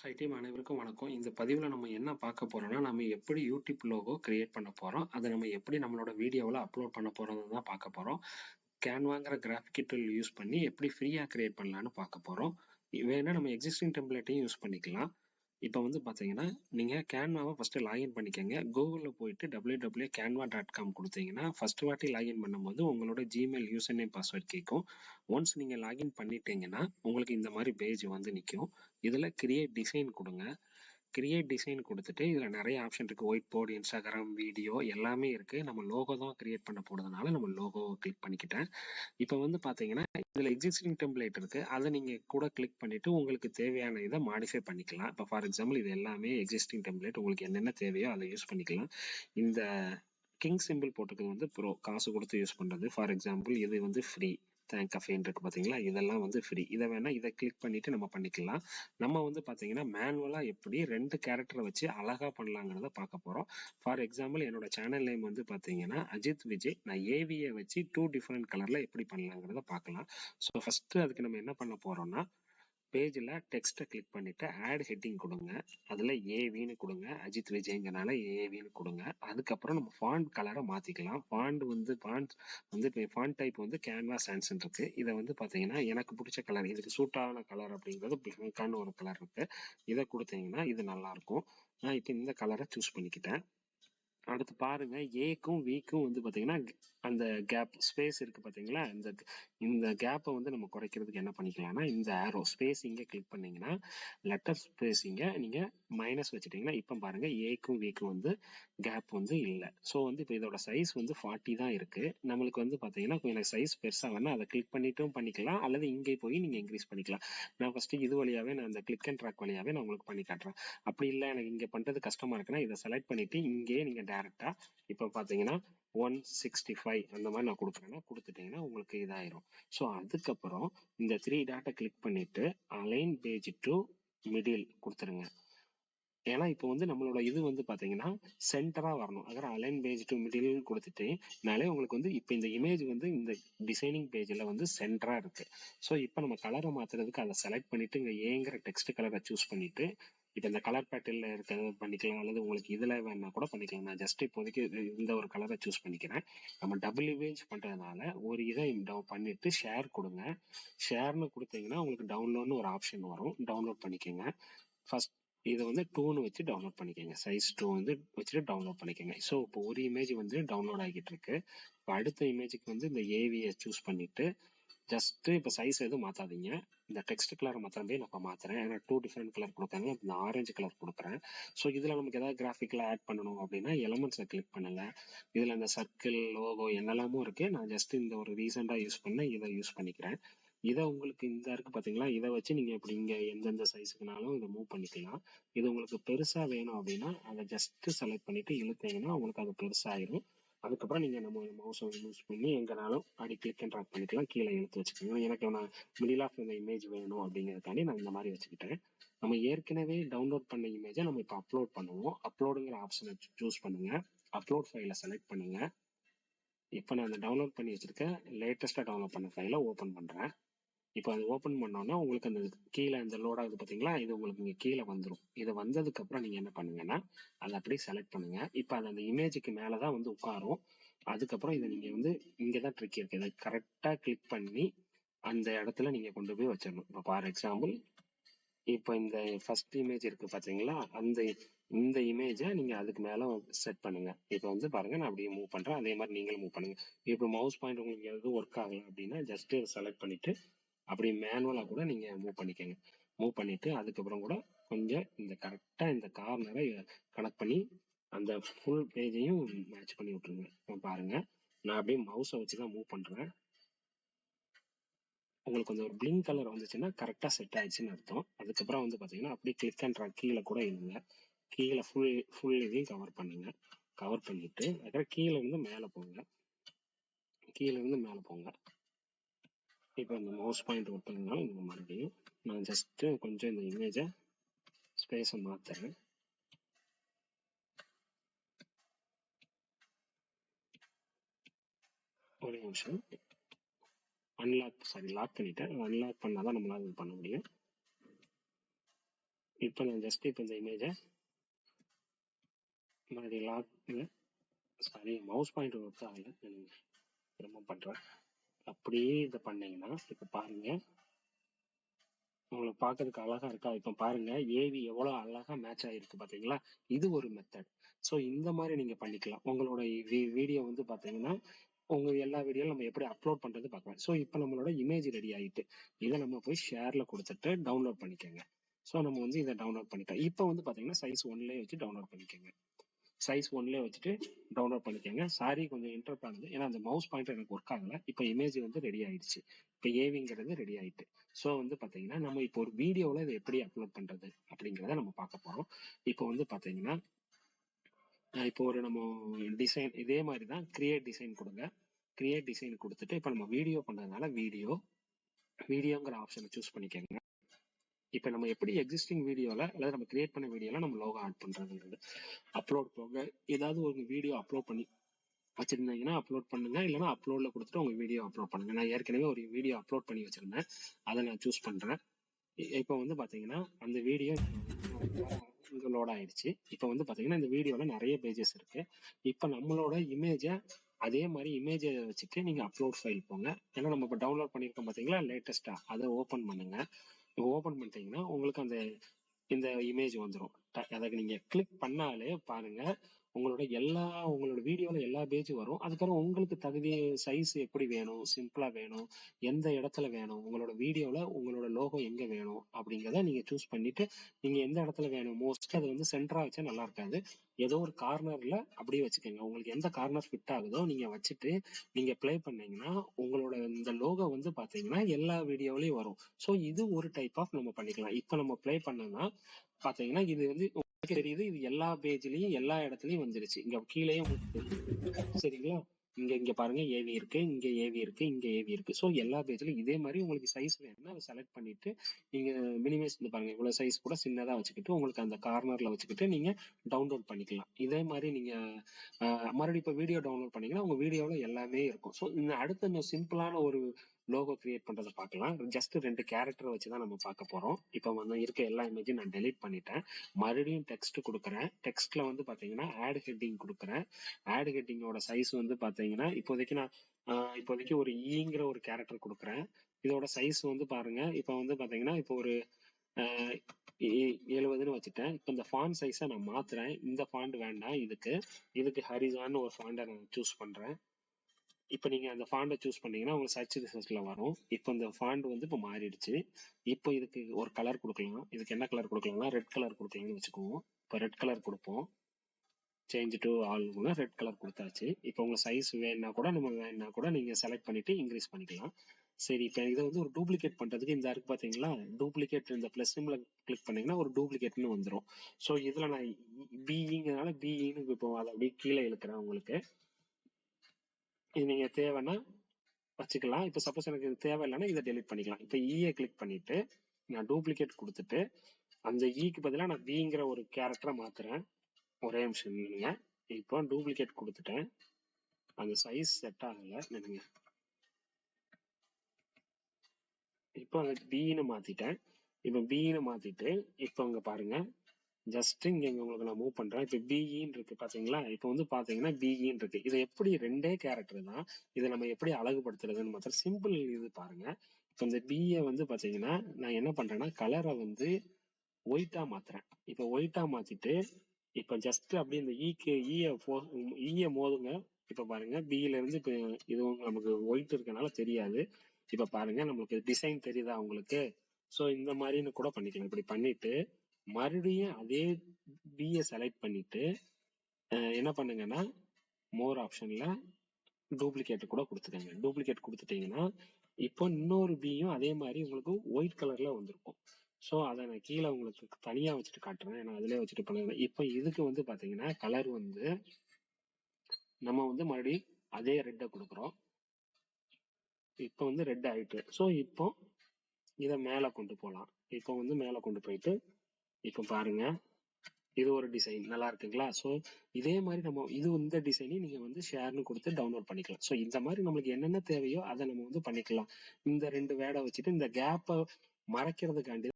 High team அனைவருக்கும் வணக்கம். இந்த பதிவில் நம்ம என்ன பார்க்க போறோம்னா நம்ம எப்படி யூடியூப் லோகோ கிரியேட் பண்ண போறோம் அதை நம்ம எப்படி நம்மளோட வீடியோவில் அப்லோட் பண்ண போகிறோம் தான் பார்க்க போறோம். கேன்வாங்கிற கிராஃபிக் டூல் யூஸ் பண்ணி எப்படி ஃப்ரீயாக கிரியேட் பண்ணலான்னு பார்க்க போறோம். வேணா நம்ம எக்ஸிஸ்டிங் டெம்ப்ளேட்டையும் யூஸ் பண்ணிக்கலாம். இப்போ வந்து பார்த்தீங்கன்னா நீங்கள் கேன்வாவை ஃபஸ்ட்டு லாகின் பண்ணிக்கோங்க. கூகுளில் போயிட்டு W W Canva dot com கொடுத்தீங்கன்னா ஃபர்ஸ்ட் வாட்டி லாகின் பண்ணும்போது உங்களோட ஜிமெயில் யூசர் நேம் பாஸ்வேர்ட் கேட்கும். ஒன்ஸ் நீங்கள் லாகின் பண்ணிட்டீங்கன்னா உங்களுக்கு இந்த மாதிரி பேஜ் வந்து நிற்கும் இதில் கிரியேட் டிசைன் கொடுங்க. கிரியேட் டிசைன் கொடுத்துட்டு இதில் நிறைய ஆப்ஷன் இருக்குது ஒயிட் போர்டு இன்ஸ்டாகிராம் வீடியோ எல்லாமே இருக்குது நம்ம லோகோ தான் கிரியேட் பண்ண போகிறதுனால நம்ம லோகோ கிளிக் பண்ணிக்கிட்டேன். இப்போ வந்து பார்த்தீங்கன்னா இதில் எக்ஸிஸ்டிங் டெம்ப்ளேட் இருக்குது அதை நீங்கள் கூட கிளிக் பண்ணிவிட்டு உங்களுக்கு தேவையான இதை மாடிஃபை பண்ணிக்கலாம். இப்போ ஃபார் எக்ஸாம்பிள் இது எல்லாமே எக்ஸிஸ்டிங் டெம்ப்ளேட் உங்களுக்கு என்னென்ன தேவையோ அதை யூஸ் பண்ணிக்கலாம். இந்த கிங் சிம்பிள் போட்டுக்கிறது வந்து ப்ரோ காசு கொடுத்து யூஸ் பண்ணுறது ஃபார் எக்ஸாம்பிள் இது வந்து ஃப்ரீ கஃபேன் இருக்குது பார்த்தீங்களா இதெல்லாம் வந்து ஃப்ரீ இதை வேணா இதை கிளிக் பண்ணிட்டு நம்ம பண்ணிக்கலாம். நம்ம வந்து பார்த்தீங்கன்னா மேனுவலாக எப்படி ரெண்டு கேரக்டரை வச்சு அழகா பண்ணலாங்கிறத பார்க்க போகிறோம் ஃபார் எக்ஸாம்பிள் என்னோட சேனல் நேம் வந்து பார்த்தீங்கன்னா அஜித் விஜய். நான் ஏவியை வச்சு டூ டிஃப்ரெண்ட் கலரில் எப்படி பண்ணலாங்கிறத பார்க்கலாம். ஸோ ஃபஸ்ட்டு அதுக்கு நம்ம என்ன பண்ண போகிறோம்னா பேஜில் டெக்ஸ்ட்டை கிளிக் பண்ணிவிட்டு ஆட் ஹெட்டிங் கொடுங்க. அதில் ஏவின்னு கொடுங்க. அஜித் விஜய்ங்கிறனால ஏவின்னு கொடுங்க. அதுக்கப்புறம் நம்ம ஃபாண்ட் கலரை மாற்றிக்கலாம் ஃபாண்ட் வந்து ஃபாண்ட் வந்து இப்போ ஃபாண்ட் டைப் வந்து கேன்வாஸ் ஆன்சன் இருக்குது இதை வந்து பார்த்தீங்கன்னா எனக்கு பிடிச்ச கலர் இதுக்கு சூட்டான கலர் அப்படிங்கிறது பிளாங்கான ஒரு கலர் இருக்குது இதை கொடுத்தீங்கன்னா இது நல்லாயிருக்கும் நான் இப்போ இந்த கலரை சூஸ் பண்ணிக்கிட்டேன். அடுத்து பாருங்க. ஏக்கும் விக்கும் வந்து பார்த்தீங்கன்னா அந்த கேப் ஸ்பேஸ் இருக்கு பார்த்தீங்களா இந்த இந்த கேப்பை வந்து நம்ம குறைக்கிறதுக்கு என்ன பண்ணிக்கலாம்னா இந்த ஆரோ இங்கே கிளிக் பண்ணீங்கன்னா லெட்டர் ஸ்பேசிங்க நீங்க மைனஸ் வச்சுட்டீங்கன்னா இப்போ பாருங்க ஏக்கும் விக்கும் வந்து கேப் வந்து இல்லை. ஸோ வந்து இப்போ இதோட சைஸ் வந்து ஃபார்ட்டி தான் இருக்கு. நம்மளுக்கு வந்து பார்த்தீங்கன்னா எனக்கு சைஸ் பெருசாக வேணா அதை கிளிக் பண்ணிட்டும் பண்ணிக்கலாம். அல்லது இங்கே போய் நீங்க இன்க்ரீஸ் பண்ணிக்கலாம். நான் ஃபர்ஸ்ட் இது வழியாவே நான் அந்த கிளிக் அண்ட் ட்ராக் வழியாவே நான் உங்களுக்கு பண்ணி காட்டுறேன். அப்படி இல்லை எனக்கு இங்கே பண்ணுறது கஷ்டமா இருக்குன்னா இதை செலக்ட் பண்ணிட்டு இங்கேயே நீங்க டேரக்ட் இப்போ பார்த்தீங்கன்னா ஒன் சிக்ஸ்டி ஃபைவ் அந்த மாதிரி நான் கொடுக்குறேன்னா கொடுத்துட்டீங்கன்னா உங்களுக்கு இதாயிரும். ஸோ அதுக்கப்புறம் இந்த த்ரீ டாட்டை கிளிக் பண்ணிட்டு அலைன் பேஜ் டு மிடில் கொடுத்துருங்க. ஏன்னா இப்போ வந்து நம்மளோட இது வந்து பாத்தீங்கன்னா சென்டரா வரணும். அதாவது அலைன் பேஜ் டு மிடில் கொடுத்துட்டேனாலே உங்களுக்கு வந்து இப்போ இந்த இமேஜ் வந்து இந்த டிசைனிங் பேஜ்ல வந்து சென்டராக இருக்கு. ஸோ இப்போ நம்ம கலரை மாத்துறதுக்கு அதை செலக்ட் பண்ணிட்டு இங்க ஏங்கிற டெக்ஸ்ட் கலரை சூஸ் பண்ணிட்டு இப்போ இந்த கலர் பேட்டர்ல இருக்கிறத பண்ணிக்கலாம். அல்லது உங்களுக்கு இதில் வேணா கூட பண்ணிக்கலாம். நான் ஜஸ்ட் இப்போதைக்கு இந்த ஒரு கலரை சூஸ் பண்ணிக்கிறேன். நம்ம டபுள் இமேஜ் பண்ணுறதுனால ஒரு இதை பண்ணிட்டு ஷேர் கொடுங்க. ஷேர்னு கொடுத்தீங்கன்னா உங்களுக்கு டவுன்லோட்னு ஒரு ஆப்ஷன் வரும். டவுன்லோட் பண்ணிக்கோங்க. ஃபர்ஸ்ட் இதை வந்து டூன்னு வச்சு டவுன்லோட் பண்ணிக்கோங்க. சைஸ் டூ வந்து வச்சுட்டு டவுன்லோட் பண்ணிக்கோங்க. ஸோ இப்போ ஒரு இமேஜ் வந்து டவுன்லோட் ஆகிட்டு இருக்கு. இப்போ அடுத்த இமேஜுக்கு வந்து இந்த ஏவியை சூஸ் பண்ணிட்டு ஜஸ்ட்டு இப்போ சைஸ் எதுவும் மாற்றாதீங்க இந்த டெக்ஸ்ட் கலர் மாத்திரமே நான் இப்போ மாற்றுறேன் ஏன்னா டூ டிஃப்ரெண்ட் கலர் கொடுத்தாங்க இந்த ஆரஞ்சு கலர் கொடுக்குறேன். ஸோ இதில் நமக்கு ஏதாவது கிராஃபிக்கில் ஆட் பண்ணணும் அப்படின்னா எலமெண்ட்ஸை கிளிக் பண்ணுங்க. இதில் இந்த சர்க்கிள் லோகோ என்னெல்லாமும் இருக்குது நான் ஜஸ்ட் இந்த ஒரு ரீசெண்டாக யூஸ் பண்ண இதை யூஸ் பண்ணிக்கிறேன். இதை உங்களுக்கு இந்த இருக்கு பார்த்தீங்களா இதை வச்சு நீங்கள் இப்படி இங்கே எந்தெந்த சைஸுக்குனாலும் இதை மூவ் பண்ணிக்கலாம். இது உங்களுக்கு பெருசாக வேணும் அப்படின்னா அதை ஜஸ்ட்டு செலக்ட் பண்ணிவிட்டு இழுத்தீங்கன்னா உங்களுக்கு அது பெருசாகிடும் அதுக்கப்புறம் நீங்கள் நம்ம மவுஸை யூஸ் பண்ணி எங்கனாலும் அப்படி கிளிக் அண்ட் ட்ராக் பண்ணிக்கலாம். கீழே இழுத்து வச்சுக்கோங்க. எனக்கு நான் மிடில் ஆஃப் இந்த இமேஜ் வேணும் அப்படிங்கிறதுக்காண்டி நான் இந்த மாதிரி வச்சுக்கிட்டேன். நம்ம ஏற்கனவே டவுன்லோட் பண்ண இமேஜை நம்ம இப்போ அப்லோட் பண்ணுவோம். அப்லோடுங்கிற ஆப்ஷனை சூஸ் பண்ணுங்கள் அப்லோட் ஃபைலை செலக்ட் பண்ணுங்கள் இப்போ நான் அந்த டவுன்லோட் பண்ணி வச்சுருக்க லேட்டஸ்ட்டாக டவுன்லோட் பண்ண ஃபைலை ஓப்பன் பண்ணுறேன் இப்போ அது ஓப்பன் பண்ணோன்னா உங்களுக்கு அந்த கீழே இந்த லோட் ஆகுது பார்த்தீங்களா? இது உங்களுக்கு இங்கே கீழே வந்துடும் இது வந்ததுக்கப்புறம் நீங்கள் என்ன பண்ணுங்கன்னா அதை அப்படியே செலக்ட் பண்ணுங்க. இப்போ அது அந்த இமேஜுக்கு மேலே தான் வந்து உட்காரும். அதுக்கப்புறம் இதை நீங்கள் வந்து இங்கே தான் ட்ரிக் இருக்கு. இதை கரெக்டாக கிளிக் பண்ணி அந்த இடத்துல நீங்கள் கொண்டு போய் வச்சிடணும். இப்போ ஃபார் எக்ஸாம்பிள் இப்போ இந்த ஃபர்ஸ்ட் இமேஜ் இருக்குது பார்த்தீங்களா? அந்த இந்த இமேஜை நீங்கள் அதுக்கு மேலே செட் பண்ணுங்கள் இப்போ வந்து பாருங்கள் நான் அப்படியே மூவ் பண்ணுறேன் அதே மாதிரி நீங்களும் மூவ் பண்ணுங்க. இப்போ மவுஸ் பாயிண்ட் உங்களுக்கு எதுவும் ஒர்க் ஆகலை அப்படின்னா ஜஸ்ட் செலக்ட் பண்ணிவிட்டு அப்படி மேனுவலாக கூட நீங்கள் மூவ் பண்ணிக்கோங்க. மூவ் பண்ணிவிட்டு அதுக்கப்புறம் கூட கொஞ்சம் இந்த கரெக்டாக இந்த கார்னரை கனெக்ட் பண்ணி அந்த ஃபுல் பேஜையும் மேட்ச் பண்ணி விட்ருங்க பாருங்க. நான் அப்படியே மவுஸை வச்சு தான் மூவ் பண்ணுறேன் உங்களுக்கு வந்து ஒரு பிளிங்க் கலர் வந்துச்சுன்னா கரெக்டாக செட் ஆயிடுச்சுன்னு அர்த்தம். அதுக்கப்புறம் வந்து பார்த்தீங்கன்னா அப்படியே கிளிக் அண்ட் ட்ராக் கீழே கூட இருங்க. கீழே ஃபுல் ஃபுல் இதையும் கவர் பண்ணுங்க. கவர் பண்ணிட்டு அதுக்கப்புறம் கீழே இருந்து மேலே போங்க. கீழே இருந்து மேலே போங்க. இப்போ இந்த மவுஸ் பாயிண்ட் விட்டதுனால இந்த மறுபடியும் நான் ஜஸ்ட் கொஞ்சம் இந்த இமேஜை ஸ்பேஸை மாற்றுறேன் ஒரு நிமிஷம். அன்லாக் சாரி லாக் பண்ணிட்டேன். அன்லாக் பண்ணாதான் நம்மளால இது பண்ண முடியும். இப்போ நான் ஜஸ்ட் இப்போ இந்த இமேஜை மறுபடியும் lock sorry mouse point work ஆகலை. நான் திரும்ப பண்றேன். அப்படியே இதை பண்ணீங்கன்னா இப்போ பாருங்க. உங்களுக்கு பார்க்கறதுக்கு அழகா இருக்கா? இப்போ பாருங்க ஏவி எவ்வளவு அழகா மேட்ச் ஆயிருக்கு பாத்தீங்களா? இது ஒரு மெத்தட் ஸோ இந்த மாதிரி நீங்க பண்ணிக்கலாம். உங்களோட வீடியோ வந்து பாத்தீங்கன்னா உங்க எல்லா வீடியோவும் நம்ம எப்படி அப்லோட் பண்றது பார்க்கலாம் ஸோ இப்போ நம்மளோட இமேஜ் ரெடி ஆயிட்டு இதை நம்ம போய் ஷேர்ல கொடுத்துட்டு டவுன்லோட் பண்ணிக்கோங்க. ஸோ நம்ம வந்து இதை டவுன்லோட் பண்ணிக்கலாம். இப்போ வந்து பாத்தீங்கன்னா சைஸ் ஒன்லேயே வச்சு டவுன்லோட் பண்ணிக்கோங்க. சைஸ் ஒன்லேயே வச்சுட்டு டவுன்லோட் பண்ணிக்கோங்க. சாரி கொஞ்சம் இன்டர்ப் ஆகுது. ஏன்னா அந்த மவுஸ் பாயிண்டர் எனக்கு ஒர்க் ஆகல. இப்போ இமேஜ் வந்து ரெடி ஆயிடுச்சு. இப்போ ஏவிங்கிறது ரெடி ஆயிட்டு. ஸோ வந்து பார்த்தீங்கன்னா நம்ம இப்போ ஒரு வீடியோவில் இதை எப்படி அப்லோட் பண்ணுறது அப்படிங்கிறத நம்ம பார்க்க போகிறோம் இப்போ வந்து பார்த்தீங்கன்னா இப்போ ஒரு நம்ம டிசைன் இதே மாதிரி தான் கிரியேட் டிசைன் கொடுங்க. கிரியேட் டிசைன் கொடுத்துட்டு இப்போ நம்ம வீடியோ பண்ணுறதுனால வீடியோ வீடியோங்கிற ஆப்ஷனை சூஸ் பண்ணிக்கோங்க. இப்போ நம்ம எப்படி எக்ஸிஸ்டிங் வீடியோவில் அல்லது நம்ம கிரியேட் பண்ண வீடியோவில் நம்ம லோகோ ஆட் பண்ணுறதுன்றது அப்லோட் போக ஏதாவது ஒரு வீடியோ அப்லோட் பண்ணி வச்சிருந்தீங்கன்னா அப்லோட் பண்ணுங்க. இல்லைனா அப்லோடில் கொடுத்துட்டு உங்கள் வீடியோ அப்லோட் பண்ணுங்க. நான் ஏற்கனவே ஒரு வீடியோ அப்லோட் பண்ணி வச்சிருந்தேன். அதை நான் சூஸ் பண்ணுறேன் இ- இப்போ வந்து பார்த்தீங்கன்னா அந்த வீடியோ இங்கே லோட் ஆயிடுச்சு. இப்போ வந்து பார்த்தீங்கன்னா இந்த வீடியோவில் நிறைய பேஜஸ் இருக்கு. இப்போ நம்மளோட இமேஜை அதே மாதிரி இமேஜை வச்சுட்டு நீங்கள் அப்லோட் ஃபைல் போங்க. ஏன்னா நம்ம இப்போ டவுன்லோட் பண்ணியிருக்கோம் பார்த்தீங்களா லேட்டஸ்ட்டாக அதை ஓப்பன் பண்ணுங்கள் நீங்கள் ஓபன் பண்ணிட்டீங்கன்னா உங்களுக்கு அந்த இந்த இமேஜ் வந்துடும் அதை நீங்க கிளிக் பண்ணாலே பாருங்க உங்களோட எல்லா உங்களோட வீடியோல எல்லா பேஜும் வரும். அதுக்கப்புறம் உங்களுக்கு தகுதி சைஸ் எப்படி வேணும்? சிம்பிளா வேணும்? எந்த இடத்துல வேணும்? உங்களோட வீடியோல உங்களோட லோகோ எங்க வேணும்? அப்படிங்கிறத நீங்க சூஸ் பண்ணிட்டு நீங்க எந்த இடத்துல வேணும்? மோஸ்ட் அது வந்து சென்டரா வச்சா நல்லா இருக்காது. ஏதோ ஒரு கார்னர்ல அப்படியே வச்சுக்கோங்க. உங்களுக்கு எந்த கார்னர் ஃபிட் ஆகுதோ நீங்க வச்சுட்டு நீங்க ப்ளே பண்ணீங்கன்னா உங்களோட இந்த லோகோ வந்து பாத்தீங்கன்னா எல்லா வீடியோலயும் வரும். ஸோ இது ஒரு டைப் ஆஃப் நம்ம பண்ணிக்கலாம். இப்போ நம்ம ப்ளே பண்ணோம்னா பாத்தீங்கன்னா இது வந்து தெரியுது இது எல்லா பேஜ்லயும் எல்லா இடத்துலயும் வந்துருச்சு. இங்க கீழேயும் சரிங்களா? இங்க இங்க பாருங்க ஏவி இருக்கு இங்க ஏவி இருக்கு இங்க ஏவி இருக்கு. ஸோ எல்லா பேஜ்லயும் இதே மாதிரி உங்களுக்கு சைஸ் வேணும்னா அதை செலக்ட் பண்ணிட்டு நீங்க மினிமைஸ் பண்ணி பாருங்க. இவ்வளவு சைஸ் கூட சின்னதா வச்சுக்கிட்டு உங்களுக்கு அந்த கார்னர்ல வச்சுக்கிட்டு நீங்க டவுன்லோட் பண்ணிக்கலாம். இதே மாதிரி நீங்க மறுபடியும் இப்போ வீடியோ டவுன்லோட் பண்ணீங்கன்னா உங்க வீடியோல எல்லாமே இருக்கும். ஸோ இந்த அடுத்த இந்த சிம்பிளான ஒரு லோகோ கிரியேட் பண்றதை பார்க்கலாம். ஜஸ்ட் ரெண்டு கேரக்டர் வச்சு தான் நம்ம பார்க்க போறோம். இப்போ வந்து இருக்க எல்லா இமேஜும் நான் டெலீட் பண்ணிட்டேன். மறுபடியும் டெக்ஸ்ட் கொடுக்குறேன். டெக்ஸ்ட்ல வந்து பாத்தீங்கன்னா ஆட் ஹெட்டிங் கொடுக்குறேன். ஆட் ஹெட்டிங்கோட சைஸ் வந்து பாத்தீங்கன்னா இப்போதைக்கு நான் இப்போதைக்கு ஒரு e ஈங்கிற ஒரு கேரக்டர் கொடுக்குறேன். இதோட சைஸ் வந்து பாருங்க. இப்போ வந்து பாத்தீங்கன்னா இப்போ ஒரு எழுபதுன்னு வச்சுட்டேன். இப்போ இந்த ஃபாண்ட் சைஸை நான் மாத்துறேன். இந்த ஃபாண்ட் வேண்டாம். இதுக்கு இதுக்கு ஹரிசான்னு ஒரு ஃபாண்டை நான் சூஸ் பண்றேன். இப்போ நீங்கள் அந்த ஃபாண்டை சூஸ் பண்ணீங்கன்னா உங்களுக்கு சர்ச் ரிசல்ட்ல வரும். இப்போ இந்த ஃபாண்ட் வந்து இப்போ மாறிடுச்சு. இப்போ இதுக்கு ஒரு கலர் கொடுக்கலாம். இதுக்கு என்ன கலர் கொடுக்கலாம்னா ரெட் கலர் கொடுக்கலாம்னு வச்சுக்குவோம். இப்போ ரெட் கலர் கொடுப்போம். Change to all red colour கொடுத்தாச்சு. இப்போ உங்கள் சைஸ் வேணும்னா கூட நம்ம வேணும்னா கூட நீங்கள் செலக்ட் பண்ணிவிட்டு இன்க்ரீஸ் பண்ணிக்கலாம். சரி இப்போ இதை வந்து ஒரு டூப்ளிகேட் பண்ணுறதுக்கு இந்த இருக்கு பார்த்தீங்களா டூப்ளிகேட் இந்த ப்ளஸ் சிம்மில் கிளிக் பண்ணிங்கன்னா ஒரு டூப்ளிகேட்னு வந்துடும் ஸோ இதில் நான் பிஇங்கிறதுனால பிஇன்னு இப்போ அதை அப்படியே கீழே இழுக்கிறேன் உங்களுக்கு. இது நீங்க தேவைன்னா வச்சுக்கலாம். இப்போ சப்போஸ் எனக்கு இது தேவையில்லைன்னா இதை டெலிட் பண்ணிக்கலாம். இப்போ இஏ கிளிக் பண்ணிட்டு நான் டூப்ளிகேட் கொடுத்துட்டு அந்த e இக்கு பதிலாக நான் பிங்கிற ஒரு கேரக்டரை மாத்துறேன். ஒரே நிமிஷம் நில்லுங்க. இப்போ டூப்ளிகேட் கொடுத்துட்டேன். அந்த சைஸ் செட் ஆகல. நில்லுங்க. இப்போ அந்த பின்னு மாத்திட்டேன். இப்போ பின்னு மாத்திட்டு இப்போ அங்க பாருங்க. ஜஸ்ட் இங்க உங்களுக்கு நான் மூவ் பண்றேன். இப்போ பிஇன்னு e இருக்கு பாத்தீங்களா? இப்போ வந்து பாத்தீங்கன்னா பிஇன்னு e இருக்கு. இது எப்படி ரெண்டே கேரக்டர் தான் இதை நம்ம எப்படி அழகுபடுத்துறதுன்னு மாத்திரம் சிம்பிள் இது பாருங்க. இப்போ இந்த பிஏ வந்து பாத்தீங்கன்னா நான் என்ன பண்றேன்னா கலரை வந்து ஒயிட்டா மாத்துறேன். இப்போ ஒயிட்டா மாத்திட்டு இப்போ ஜஸ்ட் அப்படியே இந்த இக்கு ஈய ஈய மோதுங்க. இப்போ பாருங்க பில இருந்து இப்போ இது நமக்கு ஒயிட் இருக்கனால தெரியாது. இப்போ பாருங்க நம்மளுக்கு டிசைன் தெரியுதா உங்களுக்கு? ஸோ இந்த மாதிரின்னு கூட பண்ணிக்கலாம். இப்படி பண்ணிட்டு மறுபடியும் அதே பிஏ செலக்ட் பண்ணிட்டு என்ன பண்ணுங்கன்னா மோர் ஆப்ஷன்ல டூப்ளிகேட் கூட கொடுத்துக்கோங்க. டூப்ளிகேட் கொடுத்துட்டீங்கன்னா இப்போ இன்னொரு பியும் அதே மாதிரி உங்களுக்கு ஒயிட் கலர்ல வந்திருக்கும். ஸோ அதை நான் கீழே உங்களுக்கு தனியா வச்சுட்டு காட்டுறேன். நான் அதிலே வச்சுட்டு பண்ணுறேன் இப்போ இதுக்கு வந்து பாத்தீங்கன்னா கலர் வந்து நம்ம வந்து மறுபடியும் அதே ரெட்டை கொடுக்குறோம். இப்போ வந்து ரெட் ஆயிட்டு. ஸோ இப்போ இதை மேலே கொண்டு போகலாம். இப்போ வந்து மேலே கொண்டு போயிட்டு இப்போ பாருங்க. இது ஒரு டிசைன் நல்லா இருக்குங்களா? ஸோ இதே மாதிரி நம்ம இது இந்த டிசைனையும் நீங்க வந்து ஷேர்னு கொடுத்து டவுன்லோட் பண்ணிக்கலாம். ஸோ இந்த மாதிரி நம்மளுக்கு என்னென்ன தேவையோ அதை நம்ம வந்து பண்ணிக்கலாம். இந்த ரெண்டு வேடை வச்சுட்டு இந்த கேப்பை மறைக்கிறதுக்காண்டி